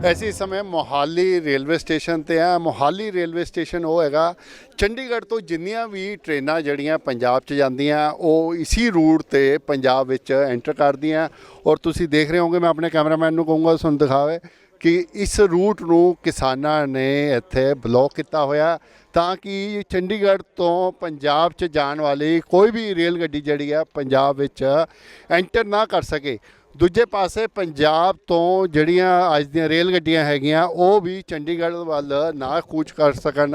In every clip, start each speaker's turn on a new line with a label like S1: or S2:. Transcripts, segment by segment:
S1: ਅਸੀਂ ਇਸ ਸਮੇਂ ਮੋਹਾਲੀ ਰੇਲਵੇ ਸਟੇਸ਼ਨ ਤੇ ਆ ਮੋਹਾਲੀ ਰੇਲਵੇ ਸਟੇਸ਼ਨ ਉਹ ਹੈਗਾ, ਚੰਡੀਗੜ੍ਹ ਤੋਂ ਜਿੰਨੀਆਂ ਵੀ ਟ੍ਰੇਨਾਂ ਜਿਹੜੀਆਂ ਪੰਜਾਬ 'ਚ ਜਾਂਦੀਆਂ, ਉਹ ਇਸੀ ਰੂਟ ਤੇ ਪੰਜਾਬ ਵਿੱਚ ਐਂਟਰ ਕਰਦੀਆਂ। ਔਰ ਤੁਸੀਂ ਦੇਖ ਰਹੇ ਹੋਗੇ ਮੈਂ ਆਪਣੇ ਕੈਮਰਾਮੈਨ ਨੂੰ ਕਹੂੰਗਾ ਤੁਹਾਨੂੰ ਦਿਖਾਵੇ ਕਿ ਇਸ ਰੂਟ ਨੂੰ ਕਿਸਾਨਾਂ ਨੇ ਇੱਥੇ ਬਲੌਕ ਕੀਤਾ ਹੋਇਆ ਤਾਂ ਕਿ ਚੰਡੀਗੜ੍ਹ ਤੋਂ ਪੰਜਾਬ 'ਚ ਜਾਣ ਵਾਲੀ ਕੋਈ ਵੀ ਰੇਲ ਗੱਡੀ ਜਿਹੜੀ ਆ ਪੰਜਾਬ ਵਿੱਚ ਐਂਟਰ ਨਾ ਕਰ ਸਕੇ। ਦੂਜੇ ਪਾਸੇ ਪੰਜਾਬ ਤੋਂ ਜਿਹੜੀਆਂ ਅੱਜ ਦੀਆਂ ਰੇਲ ਗੱਡੀਆਂ ਹੈਗੀਆਂ ਉਹ ਵੀ ਚੰਡੀਗੜ੍ਹ ਵੱਲ ਨਾ ਕੂਚ ਕਰ ਸਕਣ।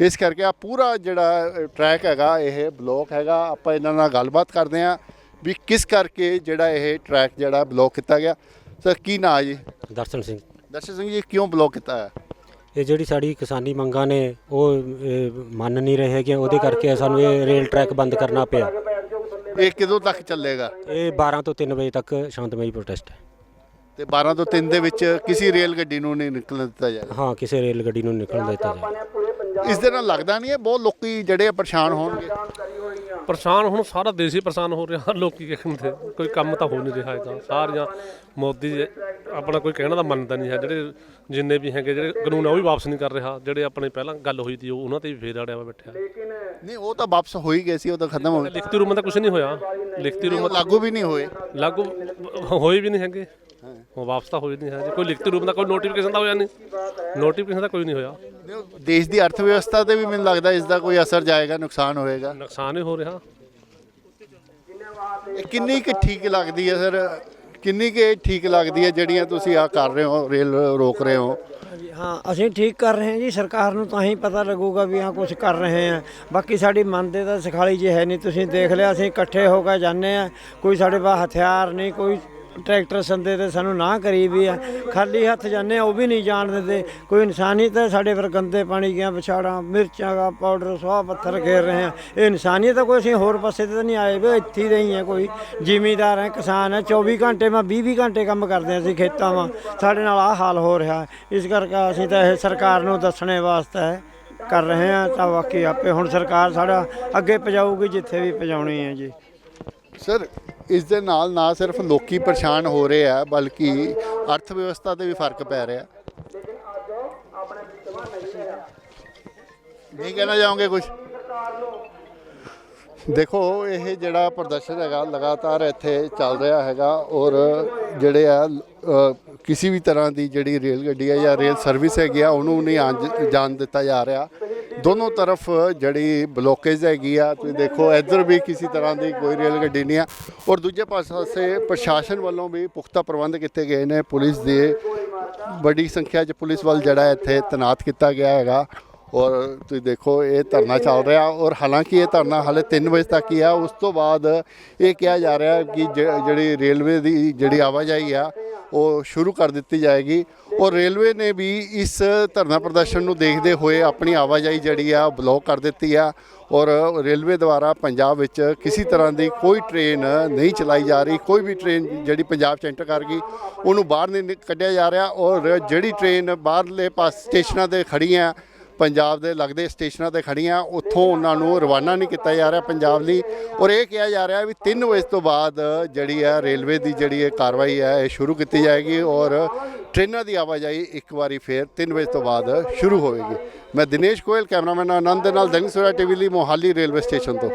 S1: ਇਸ ਕਰਕੇ ਆ ਪੂਰਾ ਜਿਹੜਾ ਟਰੈਕ ਹੈਗਾ ਇਹ ਬਲੌਕ ਹੈਗਾ। ਆਪਾਂ ਇਹਨਾਂ ਨਾਲ ਗੱਲਬਾਤ ਕਰਦੇ ਹਾਂ ਵੀ ਕਿਸ ਕਰਕੇ ਜਿਹੜਾ ਇਹ ਟਰੈਕ ਜਿਹੜਾ ਬਲੌਕ ਕੀਤਾ ਗਿਆ। ਸਰ ਕੀ ਨਾਂ ਹੈ ਜੀ?
S2: ਦਰਸ਼ਨ ਸਿੰਘ।
S1: ਦਰਸ਼ਨ ਸਿੰਘ ਜੀ ਕਿਉਂ ਬਲੌਕ ਕੀਤਾ ਹੈ
S2: ਇਹ ਜਿਹੜੀ ਸਾਡੀ ਕਿਸਾਨੀ ਮੰਗਾਂ ਨੇ ਉਹ ਮੰਨ ਨਹੀਂ ਰਹੇ ਹੈਗੇ। ਉਹਦੇ ਕਰਕੇ ਸਾਨੂੰ ਇਹ ਰੇਲ ਟਰੈਕ ਬੰਦ ਕਰਨਾ ਪਿਆ।
S1: ਇਹ ਕਦੋਂ ਤੱਕ ਚੱਲੇਗਾ?
S2: ਇਹ 12 ਤੋਂ 3 ਵਜੇ ਤੱਕ ਸ਼ਾਂਤਮਈ ਪ੍ਰੋਟੈਸਟ ਹੈ।
S1: ਤੇ 12 ਤੋਂ 3 ਦੇ ਵਿੱਚ ਕਿਸੇ ਰੇਲ ਗੱਡੀ ਨੂੰ ਨਹੀਂ ਨਿਕਲਣ ਦਿੱਤਾ ਜਾਏਗਾ?
S2: ਹਾਂ ਕਿਸੇ ਰੇਲ ਗੱਡੀ ਨੂੰ ਨਿਕਲਣ ਦਿੱਤਾ ਜਾਏ
S1: ਇਸ ਦੇ ਨਾਲ ਲੱਗਦਾ ਨਹੀਂ ਹੈ? ਬਹੁਤ ਲੋਕੀ ਜਿਹੜੇ ਆ ਪਰੇਸ਼ਾਨ ਹੋਣਗੇ।
S3: ਪਰੇਸ਼ਾਨ ਹੁਣ ਸਾਰਾ ਦੇਸ਼ ਹੀ ਪਰੇਸ਼ਾਨ ਹੋ ਰਿਹਾ। ਲੋਕੀ ਕਹਿੰਦੇ ਕੋਈ ਕੰਮ ਤਾਂ ਹੋ ਨਹੀਂ ਰਿਹਾ ਹੈਗਾ। ਸਾਰੀਆਂ ਮੋਦੀ ਜੀ ਆਪਣਾ ਕੋਈ ਕਹਿਣਾ ਦਾ ਮੰਨਦਾ ਨਹੀਂ ਹੈ। ਜਿਹੜੇ ਜਿੰਨੇ ਵੀ ਹੈਗੇ ਜਿਹੜੇ ਕਾਨੂੰਨ ਆ ਉਹ ਵੀ ਵਾਪਸ ਨਹੀਂ ਕਰ ਰਿਹਾ। ਜਿਹੜੇ ਆਪਣੇ ਪਹਿਲਾਂ ਗੱਲ ਹੋਈ ਸੀ ਉਹ ਉਹਨਾਂ ਤੇ ਵੀ ਫੇਰ ਅੜਿਆ ਵਾ ਬੈਠਿਆ।
S1: ਨਹੀਂ ਉਹ ਤਾਂ ਵਾਪਸ ਹੋ ਹੀ ਗਏ ਸੀ ਉਹ ਤਾਂ ਖਤਮ ਹੋ ਗਏ।
S3: ਲਿਖਤੀ ਰੂਮ ਤਾਂ ਕੁਝ ਨਹੀਂ ਹੋਇਆ। ਲਿਖਤੀ ਰੂਮ
S1: ਉਹ ਲਾਗੂ ਵੀ ਨਹੀਂ ਹੋਏ।
S3: ਲਾਗੂ ਹੋਏ ਵੀ ਨਹੀਂ ਹੈਗੇ। ਉਹ ਵਾਪਸ ਤਾਂ ਹੋਏ ਨਹੀਂ ਹੈ ਕੋਈ ਲਿਖਤੀ ਰੂਪ ਦਾ ਕੋਈ ਨੋਟੀਫਿਕੇਸ਼ਨ ਤਾਂ ਹੋਇਆ ਨਹੀਂ। ਨੋਟੀਫਿਕੇਸ਼ਨ ਤਾਂ ਕੋਈ ਨਹੀਂ ਹੋਇਆ।
S1: ਦੇਸ਼ ਦੀ ਅਰਥ ਵਿਵਸਥਾ ਤੇ ਵੀ ਮੈਨੂੰ ਲੱਗਦਾ ਇਸ ਦਾ ਕੋਈ ਅਸਰ ਜਾਏਗਾ ਨੁਕਸਾਨ ਹੋਏਗਾ।
S3: ਨੁਕਸਾਨ ਹੀ ਹੋ ਰਿਹਾ।
S1: ਇਹ ਕਿੰਨੀ ਕੁ ਠੀਕ ਲੱਗਦੀ ਹੈ ਸਰ? ਕਿੰਨੀ ਕੁ ਠੀਕ ਲੱਗਦੀ ਹੈ ਜਿਹੜੀਆਂ ਤੁਸੀਂ ਆ ਕਰ ਰਹੇ ਹੋ ਰੇਲ ਰੋਕ ਰਹੇ ਹੋ?
S4: ਹਾਂਜੀ, ਹਾਂ ਅਸੀਂ ਠੀਕ ਕਰ ਰਹੇ ਹਾਂ ਜੀ ਸਰਕਾਰ ਨੂੰ ਤਾਂ ਹੀ ਪਤਾ ਲੱਗੂਗਾ ਵੀ ਹਾਂ ਕੁਝ ਕਰ ਰਹੇ ਹਾਂ। ਬਾਕੀ ਸਾਡੀ ਮਨ ਦੇ ਤਾਂ ਸਿਖਾਲੀ ਜੀ ਹੈ ਨਹੀਂ ਤੁਸੀਂ ਦੇਖ ਲਿਆ ਅਸੀਂ ਇਕੱਠੇ ਹੋ ਕੇ ਜਾਂਦੇ ਆ ਕੋਈ ਸਾਡੇ ਪਾ ਹਥਿਆਰ ਨਹੀਂ ਕੋਈ ਟਰੈਕਟਰ ਸੰਦੇ ਤੇ ਸਾਨੂੰ ਨਾ ਕਰੀ ਵੀ ਆ। ਖਾਲੀ ਹੱਥ ਜਾਂਦੇ ਆ, ਉਹ ਵੀ ਨਹੀਂ ਜਾਣ ਦਿੰਦੇ। ਕੋਈ ਇਨਸਾਨੀਅਤ ਹੈ ਸਾਡੇ ਪਰ ਗੰਦੇ ਪਾਣੀ ਗਿਆ ਵਿਛਾੜਾਂ, ਮਿਰਚਾਂ ਦਾ ਪਾਊਡਰ ਸਵਾਹ ਪੱਥਰ ਘੇਰ ਰਹੇ ਆ। ਇਹ ਇਨਸਾਨੀਅਤ ਕੋਈ ਅਸੀਂ ਹੋਰ ਪਾਸੇ ਤੇ ਤਾਂ ਨਹੀਂ ਆਏ ਵੀ ਇੱਥੇ ਹੀ ਰਹੀ ਆ ਕੋਈ। ਜ਼ਿਮੀਦਾਰ ਹੈ ਕਿਸਾਨ ਹੈ 24 ਘੰਟੇ ਮੈਂ 20 20 ਘੰਟੇ ਕੰਮ ਕਰਦੇ ਹਾਂ ਅਸੀਂ ਖੇਤਾਂ 'ਵਾਂ। ਸਾਡੇ ਨਾਲ ਆਹ ਹਾਲ ਹੋ ਰਿਹਾ। ਇਸ ਕਰਕੇ ਅਸੀਂ ਤਾਂ ਇਹ ਸਰਕਾਰ ਨੂੰ ਦੱਸਣੇ ਵਾਸਤੇ ਕਰ ਰਹੇ ਹਾਂ ਤਾਂ ਬਾਕੀ ਆਪੇ ਹੁਣ ਸਰਕਾਰ ਸਾਡਾ ਅੱਗੇ ਪਜਾਊਗੀ ਜਿੱਥੇ ਵੀ ਪਜਾਉਣੀ ਹੈ ਜੀ।
S1: ਸਰ ਇਸ ਦੇ ਨਾਲ ਨਾ ਸਿਰਫ ਲੋਕੀ ਪਰੇਸ਼ਾਨ ਹੋ ਰਹੇ ਆ, ਬਲਕਿ ਅਰਥ ਵਿਵਸਥਾ ਤੇ ਵੀ ਫ਼ਰਕ ਪੈ ਰਿਹਾ। ਨਹੀਂ ਕਹਿਣਾ ਚਾਹੋਗੇ ਕੁਝ ਦੇਖੋ, ਇਹ ਜਿਹੜਾ ਪ੍ਰਦਰਸ਼ਨ ਹੈਗਾ, ਲਗਾਤਾਰ ਇੱਥੇ ਚੱਲ ਰਿਹਾ ਹੈਗਾ, ਔਰ ਜਿਹੜੇ ਆ ਕਿਸੇ ਵੀ ਤਰ੍ਹਾਂ ਦੀ ਜਿਹੜੀ ਰੇਲ ਗੱਡੀ ਹੈ ਜਾਂ ਰੇਲ ਸਰਵਿਸ ਹੈਗੀ ਆ, ਉਹਨੂੰ ਨਹੀਂ ਆਉਣ- ਜਾਣ ਦਿੱਤਾ ਜਾ ਰਿਹਾ। ਦੋਨੋਂ ਤਰਫ ਜਿਹੜੀ ਬਲੋਕੇਜ ਹੈਗੀ ਆ, ਤੁਸੀਂ ਦੇਖੋ, ਇੱਧਰ ਵੀ ਕਿਸੇ ਤਰ੍ਹਾਂ ਦੀ ਕੋਈ ਰੇਲ ਗੱਡੀ ਨਹੀਂ ਆ। ਔਰ ਦੂਜੇ ਪਾਸੇ ਪ੍ਰਸ਼ਾਸਨ ਵੱਲੋਂ ਵੀ ਪੁਖਤਾ ਪ੍ਰਬੰਧ ਕੀਤੇ ਗਏ ਨੇ। ਪੁਲਿਸ ਦੇ ਵੱਡੀ ਸੰਖਿਆ 'ਚ ਪੁਲਿਸ ਵੱਲ ਜਿਹੜਾ ਇੱਥੇ ਤੈਨਾਤ ਕੀਤਾ ਗਿਆ ਹੈਗਾ। ਔਰ ਤੁਸੀਂ ਦੇਖੋ, ਇਹ ਧਰਨਾ ਚੱਲ ਰਿਹਾ। ਔਰ ਹਾਲਾਂਕਿ ਇਹ ਧਰਨਾ ਹਾਲੇ 3 ਵਜੇ ਤੱਕ ਹੀ ਆ। ਉਸ ਤੋਂ ਬਾਅਦ ਇਹ ਕਿਹਾ ਜਾ ਰਿਹਾ ਕਿ ਜਿਹੜੀ ਰੇਲਵੇ ਦੀ ਜਿਹੜੀ ਆਵਾਜਾਈ ਆ ਉਹ ਸ਼ੁਰੂ ਕਰ ਦਿੱਤੀ ਜਾਏਗੀ। ਔਰ ਰੇਲਵੇ ਨੇ ਵੀ ਇਸ ਧਰਨਾ ਪ੍ਰਦਰਸ਼ਨ ਨੂੰ ਦੇਖਦੇ ਹੋਏ ਆਪਣੀ ਆਵਾਜਾਈ ਜਿਹੜੀ ਆ ਬਲੌਕ ਕਰ ਦਿੱਤੀ ਆ ਔਰ ਰੇਲਵੇ ਦੁਆਰਾ ਪੰਜਾਬ ਵਿੱਚ ਕਿਸੇ ਤਰ੍ਹਾਂ ਦੀ ਕੋਈ ਟ੍ਰੇਨ ਨਹੀਂ ਚਲਾਈ ਜਾ ਰਹੀ। ਕੋਈ ਵੀ ਟ੍ਰੇਨ ਜਿਹੜੀ ਪੰਜਾਬ 'ਚ ਐਂਟਰ ਕਰ ਗਈ, ਉਹਨੂੰ ਬਾਹਰ ਨਹੀਂ ਨਿ- ਕੱਢਿਆ ਜਾ ਰਿਹਾ ਔਰ ਜਿਹੜੀ ਟ੍ਰੇਨ ਬਾਹਰਲੇ ਪਾਸ ਸਟੇਸ਼ਨਾਂ ਤੇ ਖੜੀਆਂ ਪੰਜਾਬ ਦੇ ਲੱਗਦੇ ਸਟੇਸ਼ਨਾਂ ਤੇ ਖੜੀਆਂ ਉੱਥੋਂ ਉਹਨਾਂ ਨੂੰ ਰਵਾਨਾ ਨਹੀਂ ਕੀਤਾ ਜਾ ਰਿਹਾ ਪੰਜਾਬ ਲਈ। ਔਰ ਇਹ ਕਿਹਾ ਜਾ ਰਿਹਾ ਵੀ 3 ਵਜੇ ਤੋਂ ਬਾਅਦ ਜਿਹੜੀ ਹੈ ਰੇਲਵੇ ਦੀ ਜਿਹੜੀ ਇਹ ਕਾਰਵਾਈ ਹੈ, ਇਹ ਸ਼ੁਰੂ ਕੀਤੀ ਜਾਏਗੀ ਔਰ ਟ੍ਰੇਨਾਂ ਦੀ ਆਵਾਜਾਈ ਇੱਕ ਵਾਰੀ ਫੇਰ 3 ਵਜੇ ਤੋਂ ਬਾਅਦ ਸ਼ੁਰੂ ਹੋਵੇਗੀ। ਮੈਂ ਦਿਨੇਸ਼ ਗੋਇਲ, ਕੈਮਰਾਮੈਨ ਆਨੰਦ ਦੇ ਨਾਲ ਦੈਨਿਕ ਸਵੇਰਾ ਟੀਵੀ ਲਈ ਮੋਹਾਲੀ ਰੇਲਵੇ ਸਟੇਸ਼ਨ ਤੋਂ।